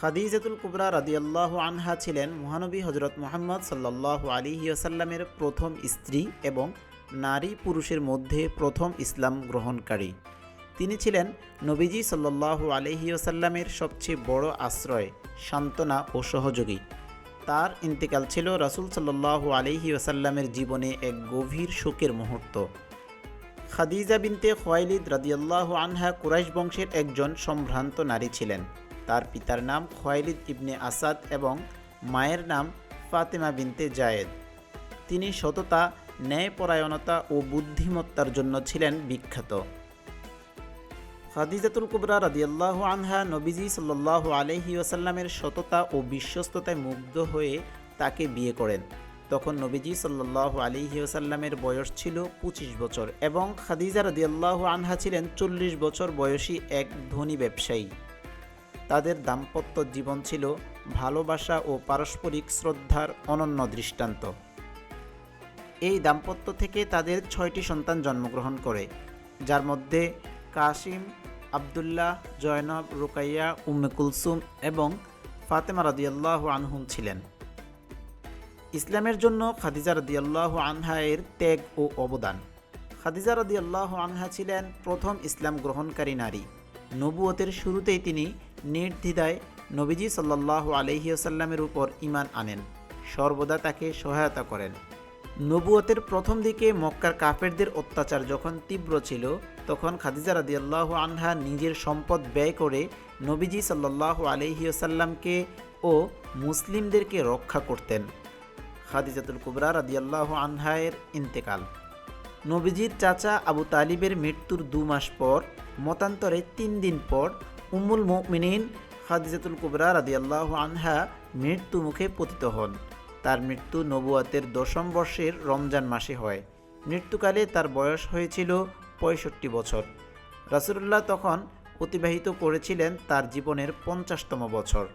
খাদিজাতুল কুবরা রাদিয়াল্লাহু আনহা ছিলেন মহানবী হজরত মোহাম্মদ সাল্লাল্লাহু আলিহি আসাল্লামের প্রথম স্ত্রী এবং নারী পুরুষের মধ্যে প্রথম ইসলাম গ্রহণকারী। তিনি ছিলেন নবীজি সাল্লাল্লাহু আলহি আসাল্লামের সবচেয়ে বড় আশ্রয়, সান্ত্বনা ও সহযোগী। তার ইন্তেকাল ছিল রাসূল সাল্লাল্লাহু আলহি আসাল্লামের জীবনে এক গভীর শোকের মুহূর্ত। খাদিজা বিনতে খোয়াইলিদ রাদিয়াল্লাহু আনহা কুরাইশ বংশের একজন সম্ভ্রান্ত নারী ছিলেন। তার পিতার নাম খোয়াইলিদ ইবনে আসাদ এবং মায়ের নাম ফাতেমা বিনতে জায়েদ। তিনি সততা, ন্যায়পরায়ণতা ও বুদ্ধিমত্তার জন্য ছিলেন বিখ্যাত। খাদিজাতুল কুবরা রাদিয়াল্লাহু আনহা নবীজি সাল্লাল্লাহু আলাইহি ওয়াসাল্লামের সততা ও বিশ্বস্ততায় মুগ্ধ হয়ে তাকে বিয়ে করেন। তখন নবীজি সাল্লাল্লাহু আলাইহি ওয়াসাল্লামের বয়স ছিল পঁচিশ বছর এবং খাদিজা রাদিয়াল্লাহু আনহা ছিলেন চল্লিশ বছর বয়সী এক ধনী ব্যবসায়ী। তাদের দাম্পত্য জীবন ছিল ভালোবাসা ও পারস্পরিক শ্রদ্ধার অনন্য দৃষ্টান্ত। এই দাম্পত্য থেকে তাদের ছয়টি সন্তান জন্মগ্রহণ করে, যার মধ্যে কাসিম, আবদুল্লাহ, জয়নব, রুকাইয়া, উম্মে কুলসুম এবং ফাতেমা রাদিয়াল্লাহু আনহুম ছিলেন। ইসলামের জন্য খাদিজা রাদিয়াল্লাহু আনহা এর ত্যাগ ও অবদান। খাদিজা রাদিয়াল্লাহু আনহা ছিলেন প্রথম ইসলাম গ্রহণকারী নারী। নবুয়তের শুরুতেই তিনি নির্দ্বিধায় নবীজি সাল্লাল্লাহু আলহি আসাল্লামের উপর ইমান আনেন। সর্বদা তাকে সহায়তা করেন। নবুয়তের প্রথম দিকে মক্কার কাফেরদের অত্যাচার যখন তীব্র ছিল, তখন খাদিজা রাদিয়াল্লাহ আনহা নিজের সম্পদ ব্যয় করে নবীজি সাল্লাল্লাহু আলহি আসাল্লামকে ও মুসলিমদেরকে রক্ষা করতেন। খাদিজাতুল কুবরা রাদিয়াল্লাহ আনহায়ের ইন্তেকাল। নবীজির চাচা আবু তালিবের মৃত্যুর দু মাস পর, মতান্তরে তিন দিন পর উম্মুল মুমিনিন খাদিজাতুল কুবরা রাদিয়াল্লাহ আনহা মৃত্যু মুখে পতিত হন। তার মৃত্যু নবুয়াতের দশম বর্ষের রমজান মাসে হয়। মৃত্যুকালে তার বয়স হয়েছিল পঁয়ষট্টি বছর। রাসুলুল্লাহ তখন অতিবাহিত করেছিলেন তার জীবনের পঞ্চাশতম বছর।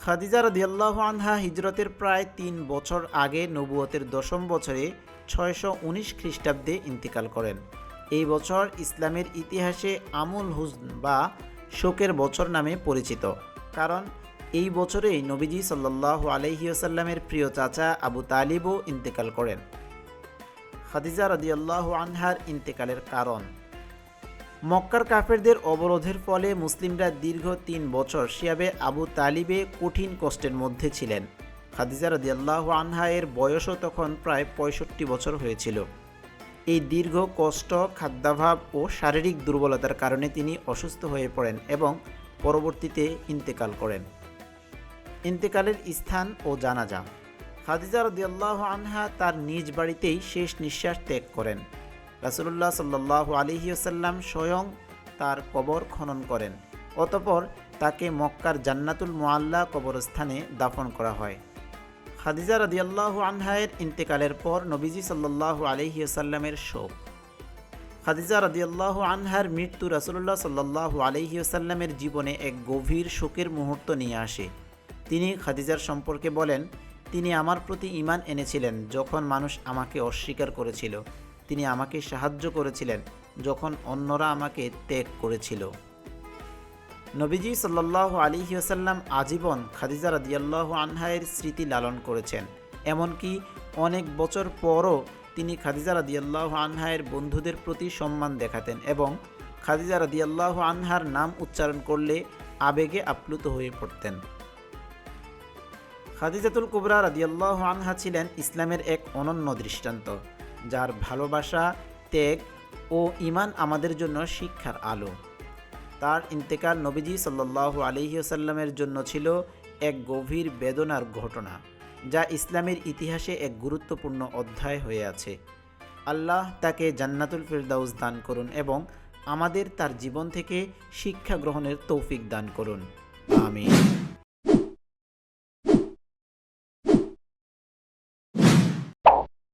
খাদিজা রাদিয়াল্লাহু আনহা হিজরতের প্রায় তিন বছর আগে নবুয়তের দশম বছরে ছয়শো উনিশ খ্রিস্টাব্দে ইন্তিকাল করেন। এই বছর ইসলামের ইতিহাসে আমুল হুসন বা শোকের বছর নামে পরিচিত। কারণ এই বছরেই নবীজি সাল্লাল্লাহু আলহি আসাল্লামের প্রিয় চাচা আবু তালিবও ইন্তেকাল করেন। খাদিজা রাদিয়াল্লাহু আনহার ইন্তেকালের কারণ। মক্কার কাফেরদের অবরোধের ফলে মুসলিমরা দীর্ঘ তিন বছর শিয়াবে আবু তালিবে কঠিন কষ্টের মধ্যে ছিলেন। খাদিজা রাদিয়াল্লাহু আনহা এর বয়সও তখন প্রায় পঁয়ষট্টি বছর হয়েছিল। এই দীর্ঘ, কষ্ট, খাদ্যাভাব ও শারীরিক দুর্বলতার কারণে তিনি অসুস্থ হয়ে পড়েন এবং পরবর্তীতে ইন্তেকাল করেন। ইন্তেকালের স্থান ও জানাজা। খাদিজা রদিয়াল্লাহ আনহা তার নিজ বাড়িতেই শেষ নিঃশ্বাস ত্যাগ করেন। রাসুলুল্লাহ সাল্লাহ আলিহিউসাল্লাম স্বয়ং তার কবর খনন করেন। অতপর তাকে মক্কার জান্নাতুল মোয়াল্লা কবরস্থানে দাফন করা হয়। খাদিজা রাদিয়াল্লাহু আনহায়ের ইন্তেকালের পর নবীজি সাল্লাল্লাহু আলহি আসাল্লামের শোক। খাদিজা রাদিয়াল্লাহু আনহার মৃত্যু রাসুলুল্লাহ সাল্লাল্লাহু আলহি আসাল্লামের জীবনে এক গভীর শোকের মুহূর্ত নিয়ে আসে। তিনি খাদিজার সম্পর্কে বলেন, তিনি আমার প্রতি ইমান এনেছিলেন যখন মানুষ আমাকে অস্বীকার করেছিল। তিনি আমাকে সাহায্য করেছিলেন যখন অন্যরা আমাকে ত্যাগ করেছিল। নবীজি সাল্লাহ আলী আসাল্লাম আজীবন খাদিজা রাদিয়াল্লাহ আনহায়ের স্মৃতি লালন করেছেন। এমনকি অনেক বছর পরও তিনি খাদিজা রাদিয়াল্লাহ আনহায়ের বন্ধুদের প্রতি সম্মান দেখাতেন এবং খাদিজা রাদিয়াল্লাহ আনহার নাম উচ্চারণ করলে আবেগে আপ্লুত হয়ে পড়তেন। খাদিজাতুল কুবরা রাদিয়াল্লাহ আনহা ছিলেন ইসলামের এক অনন্য দৃষ্টান্ত, যার ভালোবাসা, ত্যাগ ও ইমান আমাদের জন্য শিক্ষার আলো। তার ইন্তেকাল নবীজি সাল্লাহ আলহিউসাল্লামের জন্য ছিল এক গভীর বেদনার ঘটনা, যা ইসলামের ইতিহাসে এক গুরুত্বপূর্ণ অধ্যায় হয়ে আছে। আল্লাহ তাকে জান্নাতুল ফিরদাউস দান করুন এবং আমাদের তার জীবন থেকে শিক্ষা গ্রহণের তৌফিক দান করুন। আমিন।